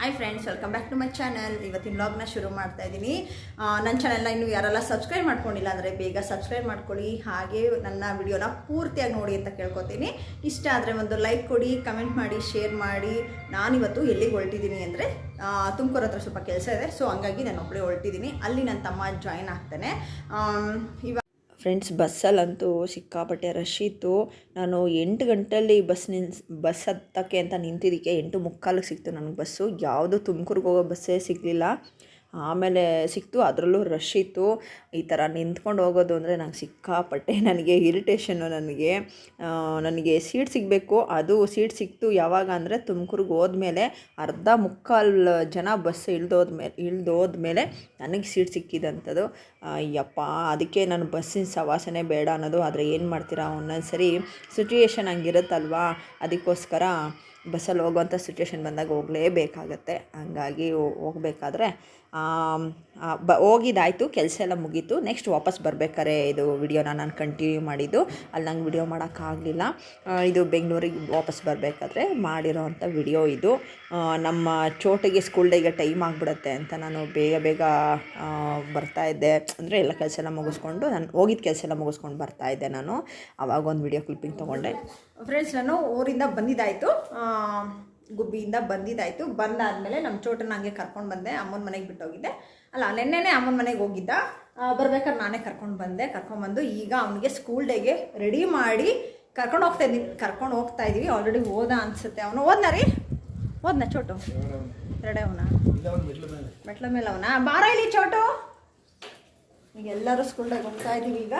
Hi friends welcome back to my channel ಇವತ್ತಿನ ವ್ಲಾಗ್ನ ಶುರು ಮಾಡ್ತಾ ಇದ್ದೀನಿ ನನ್ನ ಚಾನಲ್ನ ಇನ್ನೂ ಯಾರೆಲ್ಲ ಸಬ್ಸ್ಕ್ರೈಬ್ ಮಾಡ್ಕೊಂಡಿಲ್ಲ ಅಂದರೆ ಬೇಗ ಸಬ್ಸ್ಕ್ರೈಬ್ ಮಾಡ್ಕೊಳ್ಳಿ. ಹಾಗೆ ನನ್ನ ವಿಡಿಯೋನ ಪೂರ್ತಿಯಾಗಿ ನೋಡಿ ಅಂತ ಕೇಳ್ಕೊತೀನಿ. ಇಷ್ಟ ಆದರೆ ಒಂದು ಲೈಕ್ ಕೊಡಿ ಕಮೆಂಟ್ ಮಾಡಿ ಶೇರ್ ಮಾಡಿ. ನಾನಿವತ್ತು ಎಲ್ಲಿಗೆ ಹೊರಟಿದ್ದೀನಿ ಅಂದರೆ ತುಮಕೂರು ಹತ್ರ ಸ್ವಲ್ಪ ಕೆಲಸ ಇದೆ. ಸೊ ಹಂಗಾಗಿ ನಾನು ಒಬ್ಬಳೇ ಹೊರಟಿದ್ದೀನಿ ಅಲ್ಲಿ ನನ್ನ ತಮ್ಮ ಜಾಯಿನ್ ಆಗ್ತಾನೆ. ಇವಾಗ ಫ್ರೆಂಡ್ಸ್, ಬಸ್ಸಲ್ಲಂತೂ ಸಿಕ್ಕಾಪಟ್ಟೆ ರಶ್ ಇತ್ತು. ನಾನು ಎಂಟು ಗಂಟೆಯಲ್ಲಿ ಬಸ್ ನಿನ್ಸ್ ಬಸ್ ಹತ್ತಕ್ಕೆ ಅಂತ ನಿಂತಿದ್ದಕ್ಕೆ ಎಂಟು ಮುಕ್ಕಾಲಿಗೆ ಸಿಕ್ತು ನನಗೆ ಬಸ್ಸು. ಯಾವುದು ತುಮಕೂರಿಗೆ ಹೋಗೋ ಬಸ್ಸೇ ಸಿಗಲಿಲ್ಲ. ಆಮೇಲೆ ಸಿಕ್ತು, ಅದರಲ್ಲೂ ರಶ್ ಇತ್ತು. ಈ ಥರ ನಿಂತ್ಕೊಂಡು ಹೋಗೋದು ಅಂದರೆ ನಂಗೆ ಸಿಕ್ಕಾಪಟ್ಟೆ ನನಗೆ ಇರಿಟೇಷನ್ನು ನನಗೆ. ನನಗೆ ಸೀಟ್ ಸಿಗಬೇಕು. ಅದು ಸೀಟ್ ಸಿಕ್ತು ಯಾವಾಗ ಅಂದರೆ ತುಮಕೂರಿಗೆ ಹೋದ್ಮೇಲೆ ಅರ್ಧ ಮುಕ್ಕಾಲು ಜನ ಬಸ್ ಇಳ್ದೋದ್ಮೇಲೆ ಇಳ್ದೋದ್ಮೇಲೆ ನನಗೆ ಸೀಟ್ ಸಿಕ್ಕಿದಂಥದ್ದು ಯಪ್ಪ ಅದಕ್ಕೆ ನಾನು ಬಸ್ಸಿನ ಸವಾಸನೆ ಬೇಡ ಅನ್ನೋದು, ಆದರೆ ಏನು ಮಾಡ್ತೀರಾ ಒಂದೊಂದು ಸರಿ ಸಿಚುಯೇಷನ್ ಹಂಗಿರುತ್ತಲ್ವಾ? ಅದಕ್ಕೋಸ್ಕರ ಬಸ್ಸಲ್ಲಿ ಹೋಗುವಂಥ ಸಿಚುಯೇಷನ್ ಬಂದಾಗ ಹೋಗಲೇಬೇಕಾಗತ್ತೆ. ಹಂಗಾಗಿ ಹೋಗಬೇಕಾದ್ರೆ ಬ ಹೋಗಿದ್ದಾಯಿತು, ಕೆಲಸ ಎಲ್ಲ ಮುಗೀತು. ನೆಕ್ಸ್ಟ್ ವಾಪಸ್ ಬರಬೇಕಾರೆ ಇದು ವಿಡಿಯೋನ ನಾನು ಕಂಟಿನ್ಯೂ ಮಾಡಿದ್ದು. ಅಲ್ಲಿ ನಂಗೆ ವಿಡಿಯೋ ಮಾಡೋಕ್ಕಾಗಲಿಲ್ಲ. ಇದು ಬೆಂಗಳೂರಿಗೆ ವಾಪಸ್ ಬರಬೇಕಾದ್ರೆ ಮಾಡಿರೋವಂಥ ವಿಡಿಯೋ ಇದು. ನಮ್ಮ ಚೋಟಿಗೆ ಸ್ಕೂಲ್ ಡೇಗೆ ಟೈಮ್ ಆಗಿಬಿಡುತ್ತೆ ಅಂತ ನಾನು ಬೇಗ ಬೇಗ ಬರ್ತಾಯಿದ್ದೆ ಅಂದರೆ ಎಲ್ಲ ಕೆಲಸ ಎಲ್ಲ ಮುಗಿಸ್ಕೊಂಡು ನಾನು ಹೋಗಿದ್ದ ಕೆಲಸ ಎಲ್ಲ ಮುಗಿಸ್ಕೊಂಡು ಬರ್ತಾಯಿದ್ದೆ ನಾನು. ಆವಾಗ ಒಂದು ವಿಡಿಯೋ ಕ್ಲಿಪ್ಪಿಂಗ್ ತೊಗೊಂಡೆ. ಫ್ರೆಂಡ್ಸ್ ನಾನು ಊರಿಂದ ಬಂದಿದ್ದಾಯಿತು. ಗುಬ್ಬಿಯಿಂದ ಬಂದಿದ್ದಾಯಿತು. ಬಂದಾದಮೇಲೆ ನಮ್ಮ ಚೋಟನ ಹಂಗೆ ಕರ್ಕೊಂಡು ಬಂದೆ. ಅಮ್ಮನ ಮನೆಗೆ ಬಿಟ್ಟೋಗಿದ್ದೆ. ಅಲ್ಲ, ನೆನ್ನೆನೇ ಅಮ್ಮನ ಮನೆಗೆ ಹೋಗಿದ್ದ. ಬರ್ಬೇಕಾದ್ರೆ ನಾನೇ ಕರ್ಕೊಂಡು ಬಂದೆ. ಕರ್ಕೊಂಡ್ಬಂದು ಈಗ ಅವನಿಗೆ ಸ್ಕೂಲ್ ಡೇಗೆ ರೆಡಿ ಮಾಡಿ ಕರ್ಕೊಂಡು ಹೋಗ್ತಾ ಇದ್ದೀನಿ ಕರ್ಕೊಂಡು ಹೋಗ್ತಾ ಇದ್ದೀವಿ ಆಲ್ರೆಡಿ ಓದ ಅನ್ಸುತ್ತೆ ಅವನು. ಓದ್ನ ರೀ? ಓದ್ನ ಚೋಟು? ಎರಡೇ ಅವನ? ಮೆಟ್ಲ ಮೇಲೆ ಅವನ? ಬಾರ ಇಲ್ಲಿ ಚೋಟು. ಈಗ ಎಲ್ಲರೂ ಸ್ಕೂಲ್ ಡೇಗೆ ಹೋಗ್ತಾ ಇದ್ದೀವಿ ಈಗ.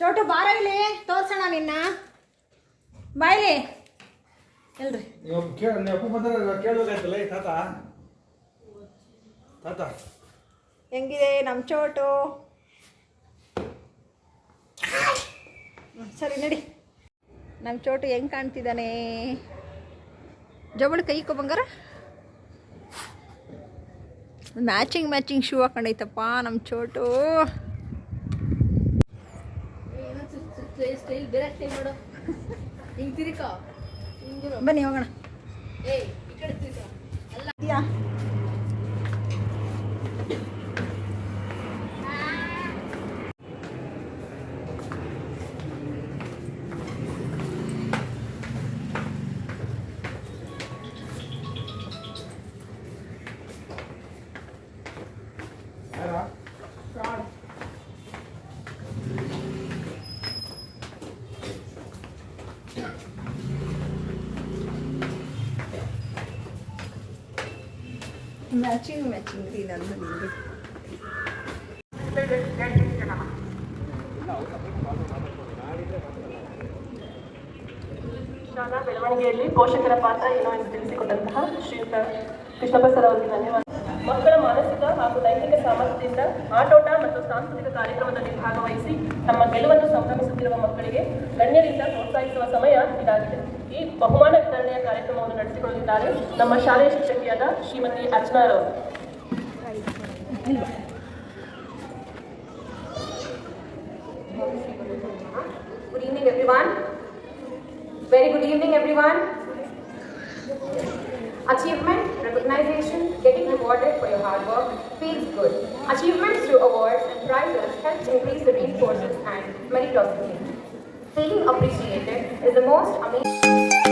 ಚೋಟು, ಬಾರ ಇಲ್ಲಿ. ತೋರ್ಸೋಣ ನಿನ್ನ. ಬಾಯ್ಲಿ ಎಲ್ರಿ ನೀವು ಕೇಳ ನೀವು ಅಪ್ಪ ಬಂದ್ರೆ ಕೇಳ್ಬೇಕಾಯ್ತಲ್ಲ ಈ ತಾತ ತಾತ ಹೆಂಗಿದೆ ನಮ್ಮ ಚೋಟು? ಸರಿ ನಡಿ. ನಮ್ಮ ಚೋಟು ಹೆಂಗ್ ಕಾಣ್ತಿದ್ದಾನೆ? ಜವಳು ಕೈ ಬಂಗಾರ. ಮ್ಯಾಚಿಂಗ್ ಮ್ಯಾಚಿಂಗ್ ಶೂ ಹಾಕೊಂಡೈತಪ್ಪ ನಮ್ಮ ಚೋಟು. ಬನ್ನಿ ಹೋಗೋಣ. ಮ್ಯಾಚಿಂಗ್ ಮ್ಯಾಚಿಂಗ್ ರೀ ನಂದು ನಿಮಗೆ ಶಾಲಾ ಬೆಳವಣಿಗೆಯಲ್ಲಿ ಪೋಷಕರ ಪಾತ್ರ ಏನು ಎಂದು ತಿಳಿಸಿಕೊಟ್ಟಂತಹ ಶ್ರೀಯುತ ಕೃಷ್ಣಪ್ಪ ಸರ್ ಅವರಿಗೆ ಧನ್ಯವಾದ. ಮಕ್ಕಳ ಮಾನಸಿಕ ಹಾಗೂ ದೈಹಿಕ ಸಾಮರ್ಥ್ಯದಿಂದ ಆಟೋಟ ಮತ್ತು ಸಾಂಸ್ಕೃತಿಕ ಕಾರ್ಯಕ್ರಮದಲ್ಲಿ ಭಾಗವಹಿಸಿ ತಮ್ಮ ಗೆಲುವನ್ನು ಸಂಭ್ರಮಿಸುತ್ತಿರುವ ಮಕ್ಕಳಿಗೆ ಗಣ್ಯರಿಂದ ಪ್ರೋತ್ಸಾಹಿಸುವ ಸಮಯ ಇದಾಗಿದೆ. ಈ ಬಹುಮಾನ ವಿತರಣೆಯ ಕಾರ್ಯಕ್ರಮವನ್ನು ನಡೆಸಿಕೊಳ್ಳಲಿದ್ದಾರೆ ನಮ್ಮ ಶಾಲೆಯ ಶಿಕ್ಷಕಿಯಾದ Shrimati ಅರ್ಚನಾರವರು Good evening, everyone. Very good evening, everyone. Achievement, recognition, getting rewarded for your hard work feels good. Achievements through awards and prizes helps increase the resources and meritocracy. Feeling appreciated is the most amazing.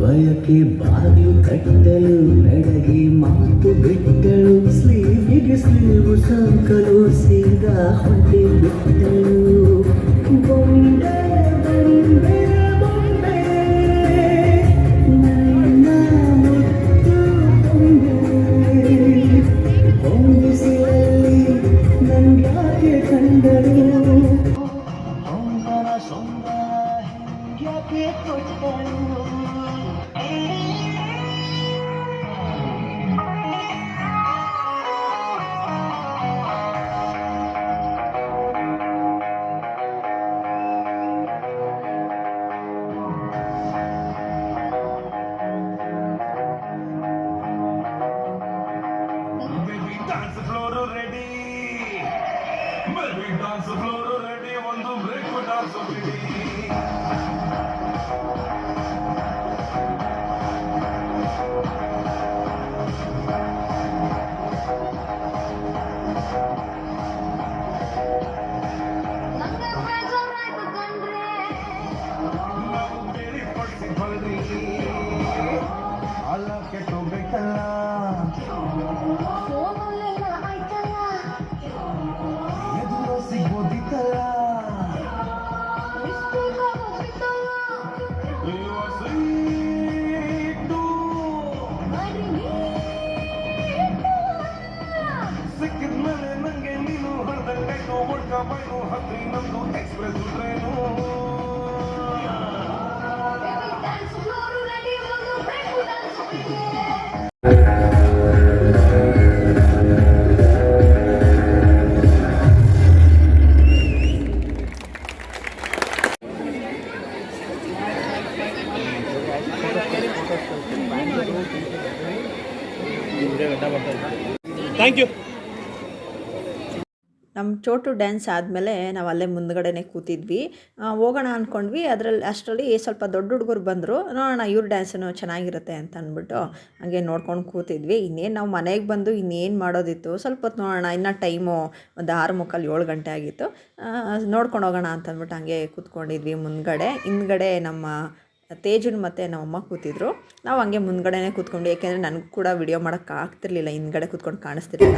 ಬಯಕೆ ಬಾಗಿಲು ಕಟ್ಟಲು ಬೆಡಗಿ ಮಾತು ಬಿಟ್ಟಳು ಸ್ಲೀವಿಗೆ sleeve ಸಂಕಲು ಸೀದಾ ಹೊಟ್ಟೆ ನಮ್ಮ Chotu dance ಆದಮೇಲೆ ನಾವು ಅಲ್ಲೇ ಮುಂದ್ಗಡೆನೆ ಕೂತಿದ್ವಿ. ಹೋಗೋಣ ಅಂದ್ಕೊಂಡ್ವಿ ಅದರಲ್ಲಿ ಅಷ್ಟರಲ್ಲಿ ಸ್ವಲ್ಪ ದೊಡ್ಡ ಹುಡುಗರು ಬಂದರು. ನೋಡೋಣ ಇವ್ರ ಡ್ಯಾನ್ಸನ್ನು ಚೆನ್ನಾಗಿರುತ್ತೆ ಅಂತ ಅಂದ್ಬಿಟ್ಟು ಹಾಗೆ ನೋಡ್ಕೊಂಡು ಕೂತಿದ್ವಿ. ಇನ್ನೇನು ನಾವು ಮನೆಗೆ ಬಂದು ಇನ್ನೇನು ಮಾಡೋದಿತ್ತು? ಸ್ವಲ್ಪ ಹೊತ್ತು ನೋಡೋಣ. ಇನ್ನು ಟೈಮು ಒಂದು ಆರು ಮುಕ್ಕಾಲು ಏಳು ಗಂಟೆ ಆಗಿತ್ತು. ನೋಡ್ಕೊಂಡು ಹೋಗೋಣ ಅಂತ ಅಂದ್ಬಿಟ್ಟು ಹಂಗೆ ಕೂತ್ಕೊಂಡಿದ್ವಿ ಮುಂದ್ಗಡೆ. ಹಿಂದ್ಗಡೆ ನಮ್ಮ ತೇಜುನ್ ಮತ್ತು ನಮ್ಮಮ್ಮ ಕೂತಿದ್ರು. ನಾವು ಹಂಗೆ ಮುಂದ್ಗಡೆನೇ ಕೂತ್ಕೊಂಡು, ಯಾಕೆಂದರೆ ನನಗೂ ಕೂಡ ವಿಡಿಯೋ ಮಾಡೋಕ್ಕೆ ಆಗ್ತಿರ್ಲಿಲ್ಲ ಹಿಂದ್ಗಡೆ ಕೂತ್ಕೊಂಡು ಕಾಣಿಸ್ತಿರ್ಲಿಲ್ಲ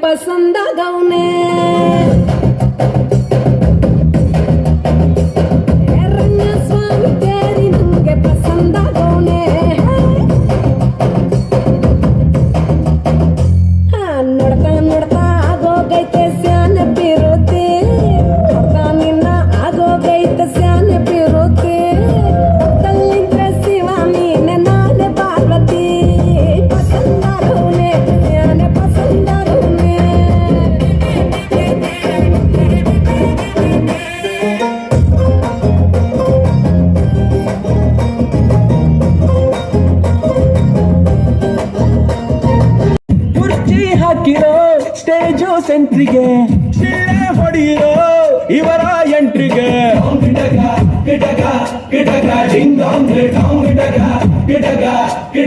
ಹಂಗೆ ಪಸಂದಾಗವ್ನೆ Kích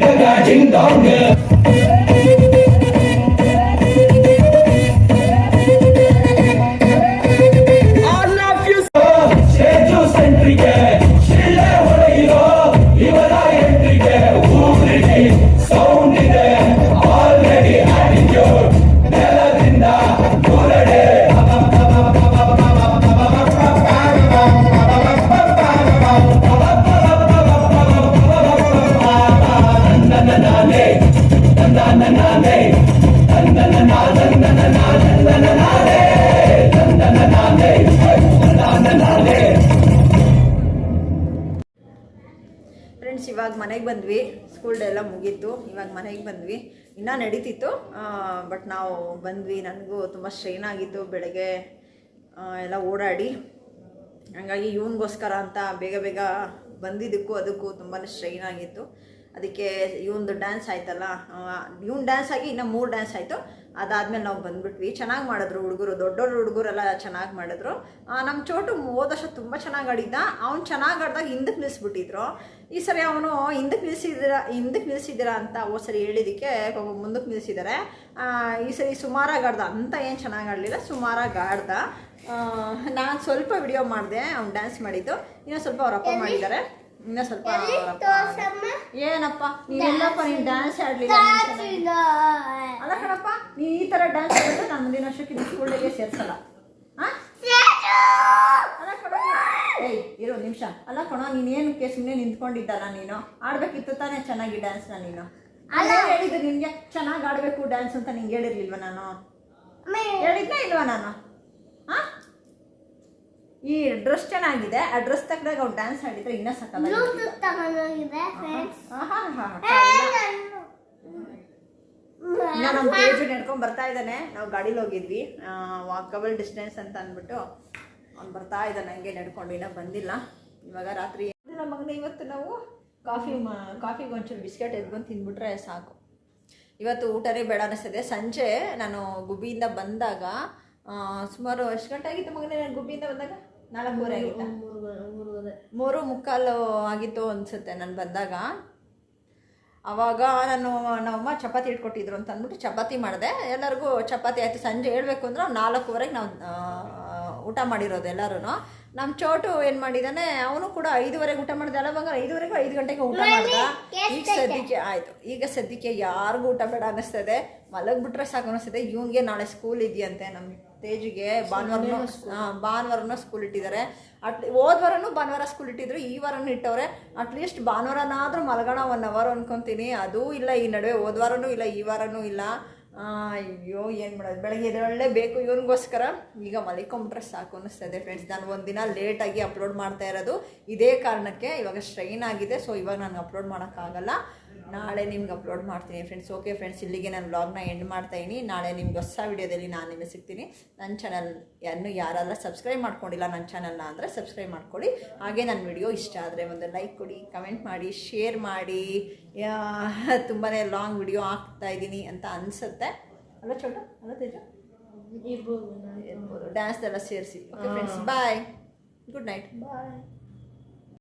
光的 ಮನೆಗೆ ಬಂದ್ವಿ. ಸ್ಕೂಲ್ ಡೇ ಎಲ್ಲ ಮುಗೀತು. ಇವಾಗ ಮನೆಗೆ ಬಂದ್ವಿ. ಇನ್ನೂ ನಡೀತಿತ್ತು. ಬಟ್ ನಾವು ಬಂದ್ವಿ. ನನಗೂ ತುಂಬ ಸ್ಟ್ರೈನ್ ಆಗಿತ್ತು ಬೆಳಗ್ಗೆ. ಎಲ್ಲ ಓಡಾಡಿ. ಹಂಗಾಗಿ ಇವನಿಗೋಸ್ಕರ ಅಂತ ಬೇಗ ಬೇಗ ಬಂದಿದ್ದಕ್ಕೂ ಅದಕ್ಕೂ ತುಂಬಾ ಸ್ಟ್ರೈನ್ ಆಗಿತ್ತು. ಅದಕ್ಕೆ ಇವೊಂದು ಡ್ಯಾನ್ಸ್ ಆಯ್ತಲ್ಲ ಇವ್ನು ಡ್ಯಾನ್ಸ್ ಆಗಿ ಇನ್ನು ಮೂರು ಡ್ಯಾನ್ಸ್ ಆಯಿತು. ಅದಾದಮೇಲೆ ನಾವು ಬಂದ್ಬಿಟ್ವಿ. ಚೆನ್ನಾಗಿ ಮಾಡಿದ್ರು ಹುಡುಗರು ದೊಡ್ಡೋರು ಹುಡುಗರೆಲ್ಲ ಚೆನ್ನಾಗಿ ಮಾಡಿದ್ರು. ನಮ್ಮ ಚೋಟು ಹೋದಷ್ಟು ತುಂಬ ಚೆನ್ನಾಗಿ ಆಡಿದ್ದ. ಅವ್ನು ಚೆನ್ನಾಗಿ ಆಡಿದಾಗ ಹಿಂದಕ್ಕೆ ನಿಲ್ಲಿಸ್ಬಿಟ್ಟಿದ್ರು ಈ ಸರಿ ಅವನು ಹಿಂದಕ್ಕೆ ನಿಲ್ಲಿಸಿದಿರ ಹಿಂದಕ್ಕೆ ನಿಲ್ಲಿಸಿದ್ದೀರಾ ಅಂತ ಓ ಸರಿ ಹೇಳಿದ್ದಕ್ಕೆ ಪಾಪ ಮುಂದಕ್ಕೆ ನಿಲ್ಲಿಸಿದ್ದಾರೆ ಈ ಸರಿ ಸುಮಾರಾಗಿ ಆಡ್ದ. ಅಂತ ಏನು ಚೆನ್ನಾಗಿ ಆಡಲಿಲ್ಲ ಸುಮಾರಾಗಿ ಆಡ್ದ. ನಾನು ಸ್ವಲ್ಪ ವಿಡಿಯೋ ಮಾಡಿದೆ. ಅವ್ನು ಡ್ಯಾನ್ಸ್ ಮಾಡಿದ್ದು. ಇನ್ನೂ ಸ್ವಲ್ಪ ಅವ್ರ ಅಪ್ಪ ಮಾಡಿದ್ದಾರೆ. ಇನ್ನೂ ಸ್ವಲ್ಪ ಏನಪ್ಪ? ನೀನೆಲ್ಲಪ್ಪ ನೀನು ಡ್ಯಾನ್ಸ್ ಆಡ್ಲಿಲ್ಲ ಅಲ್ಲ ಕಣಪ್ಪ ನೀ ಈ ತರ ಡ್ಯಾನ್ಸ್ ಆಡಿದ್ರೆ ನಾನು ಮುಂದಿನ ವರ್ಷಕ್ಕೆ ಸ್ಕೂಲ್ಗೆ ಸೇರ್ಸಲ್ಲ. ಹಾಂ ಅಲ್ಲ ಕಣೋ ಏಯ್ ಇರೋ ನಿಮಿಷ. ಅಲ್ಲ ಕಣೋ ನೀನೇನಕ್ಕೆ ಸುಮ್ಮನೆ ನಿಂತ್ಕೊಂಡಿದ್ದಲ್ಲ ನೀನು? ಆಡ್ಬೇಕಿತ್ತು ತಾನೇ ಚೆನ್ನಾಗಿ ಡ್ಯಾನ್ಸ್ನ ನೀನು? ಅಲ್ಲ. ಹೇಳಿದ್ದು ನಿನಗೆ ಚೆನ್ನಾಗಿ ಆಡಬೇಕು ಡ್ಯಾನ್ಸ್ ಅಂತ ನಿಂಗೆ ಹೇಳಿರ್ಲಿಲ್ವ ನಾನು? ಹೇಳಿದ್ನ ಇಲ್ವಾ ನಾನು? ಈ ಡ್ರೆಸ್ ಚೆನ್ನಾಗಿದೆ. ಆ ಡ್ರೆಸ್ ತಕ್ಕದಾಗ ಅವ್ನು ಡ್ಯಾನ್ಸ್ ಆಡಿದ್ರೆ ಇನ್ನೂ ಇನ್ನ ನಮ್ಮ ನಡ್ಕೊಂಡು ಬರ್ತಾ ಇದ್ದಾನೆ. ನಾವು ಗಾಡೀಲಿ ಹೋಗಿದ್ವಿ. ವಾಕಬಲ್ ಡಿಸ್ಟೆನ್ಸ್ ಅಂತ ಅಂದ್ಬಿಟ್ಟು ಅವ್ನು ಬರ್ತಾ ಇದ್ದಾನೆ ಹಂಗೆ ನಡ್ಕೊಂಡು. ಇನ್ನೂ ಬಂದಿಲ್ಲ. ಇವಾಗ ರಾತ್ರಿ ನಮ್ಮ ಮಗನ ಇವತ್ತು ನಾವು ಕಾಫಿ ಮಾ ಕಾಫಿಗೆ ಒಂಚೂರು ಬಿಸ್ಕೆಟ್ ಎದ್ಕೊಂಡು ತಿಂದ್ಬಿಟ್ರೆ ಸಾಕು. ಇವತ್ತು ಊಟನೇ ಬೇಡ ಅನಿಸ್ತದೆ. ಸಂಜೆ ನಾನು ಗುಬ್ಬಿಯಿಂದ ಬಂದಾಗ ಸುಮಾರು ಎಷ್ಟು ಗಂಟೆ ಆಗಿತ್ತು ಮಗನೇ ನಾನು ಗುಬ್ಬಿಯಿಂದ ಬಂದಾಗ? ನಾಲ್ಕೂವರೆ ಆಗಿತ್ತಾ? ಮೂರು ಮುಕ್ಕಾಲು ಆಗಿತ್ತು ಅನ್ಸುತ್ತೆ ನಾನು ಬಂದಾಗ. ಆವಾಗ ನಾನು ನಮ್ಮಮ್ಮ ಚಪಾತಿ ಇಟ್ಕೊಟ್ಟಿದ್ರು ಅಂತ ಅಂದ್ಬಿಟ್ಟು ಚಪಾತಿ ಮಾಡಿದೆ. ಎಲ್ಲರಿಗೂ ಚಪಾತಿ ಆಯಿತು. ಸಂಜೆ ಹೇಳ್ಬೇಕು ಅಂದ್ರೆ ನಾಲ್ಕೂವರೆಗೆ ನಾವು ಊಟ ಮಾಡಿರೋದು ಎಲ್ಲರೂ ನಮ್ಮ ಚೋಟು ಏನು ಮಾಡಿದಾನೆ ಅವನು ಕೂಡ ಐದುವರೆಗೆ ಊಟ ಮಾಡಿದೆ. ಅಲ್ಲ ಬಂಗಾರ ಐದುವರೆಗೂ ಐದು ಗಂಟೆಗೆ ಊಟ ಮಾಡಿದ? ಈಗ ಸದ್ಯಕ್ಕೆ ಆಯಿತು. ಈಗ ಸದ್ಯಕ್ಕೆ ಯಾರಿಗೂ ಊಟ ಬೇಡ ಅನ್ನಿಸ್ತದೆ ಮಲಗ್ಬಿಟ್ರೆ ಸಾಕು ಅನ್ನಿಸ್ತದೆ ಇವನಿಗೆ ನಾಳೆ ಸ್ಕೂಲ್ ಇದೆಯಂತೆ ನಮ್ಮ ತೇಜಿಗೆ. ಭಾನುವಾರನೂ ಭಾನುವಾರನೂ ಸ್ಕೂಲ್ ಇಟ್ಟಿದ್ದಾರೆ. ಅಟ್ ಹೋದ ಭಾನುವಾರ ಸ್ಕೂಲ್ ಇಟ್ಟಿದ್ರು ಈ ವಾರನೂ ಇಟ್ಟವ್ರೆ. ಅಟ್ಲೀಸ್ಟ್ ಭಾನುವಾರನಾದರೂ ಮಲಗೋಣ ಒನ್ ಅವರ್ ಅನ್ಕೊಂತೀನಿ. ಅದೂ ಇಲ್ಲ ಈ ನಡುವೆ ಹೋದ್ವಾರನೂ ಇಲ್ಲ ಈ ವಾರನೂ ಇಲ್ಲ. ಅಯ್ಯೋ, ಏನು ಮಾಡೋದು? ಬೆಳಗ್ಗೆ ಇದರೊಳ್ಳೆ ಬೇಕು ಇವನಿಗೋಸ್ಕರ. ಈಗ ಮಲಿಕೊಂಬಿಟ್ರೆ ಸಾಕು ಅನ್ನಿಸ್ತದೆ ಫ್ರೆಂಡ್ಸ್ ನಾನು ಒಂದಿನ ಲೇಟಾಗಿ ಅಪ್ಲೋಡ್ ಮಾಡ್ತಾ ಇರೋದು. ಇದೇ ಕಾರಣಕ್ಕೆ ಇವಾಗ ಸ್ಟ್ರೈನ್ ಆಗಿದೆ. ಸೊ ಇವಾಗ ನಾನು ಅಪ್ಲೋಡ್ ಮಾಡೋಕ್ಕಾಗಲ್ಲ. ನಾಳೆ ನಿಮ್ಗೆ ಅಪ್ಲೋಡ್ ಮಾಡ್ತೀನಿ ಫ್ರೆಂಡ್ಸ್ ಓಕೆ ಫ್ರೆಂಡ್ಸ್ ಇಲ್ಲಿಗೆ ನಾನು ವ್ಲಾಗ್ನ ಎಂಡ್ ಮಾಡ್ತಾ ಇದ್ದೀನಿ. ನಾಳೆ ನಿಮ್ಗೆ ಹೊಸ ವಿಡಿಯೋದಲ್ಲಿ ನಾನು ನಿಮಗೆ ಸಿಗ್ತೀನಿ. ನನ್ನ ಚಾನಲ್ ಯಾರನ್ನು ಯಾರಾದರೂ ಸಬ್ಸ್ಕ್ರೈಬ್ ಮಾಡ್ಕೊಂಡಿಲ್ಲ ನನ್ನ ಚಾನಲ್ನ ಅಂದರೆ ಸಬ್ಸ್ಕ್ರೈಬ್ ಮಾಡ್ಕೊಳ್ಳಿ. ಹಾಗೆ ನನ್ನ ವಿಡಿಯೋ ಇಷ್ಟ ಆದರೆ ಒಂದು ಲೈಕ್ ಕೊಡಿ ಕಮೆಂಟ್ ಮಾಡಿ ಶೇರ್ ಮಾಡಿ. ತುಂಬಾ ಲಾಂಗ್ ವಿಡಿಯೋ ಹಾಕ್ತಾ ಇದ್ದೀನಿ ಅಂತ ಅನಿಸುತ್ತೆ. ಅಲ್ಲ ಚೋಟ ಅಲ್ಲ ತೇಜ? ಇರ್ಬೋದು ಡ್ಯಾನ್ಸ್ ಎಲ್ಲ ಸೇರಿಸಿ. Okay friends bye good night bye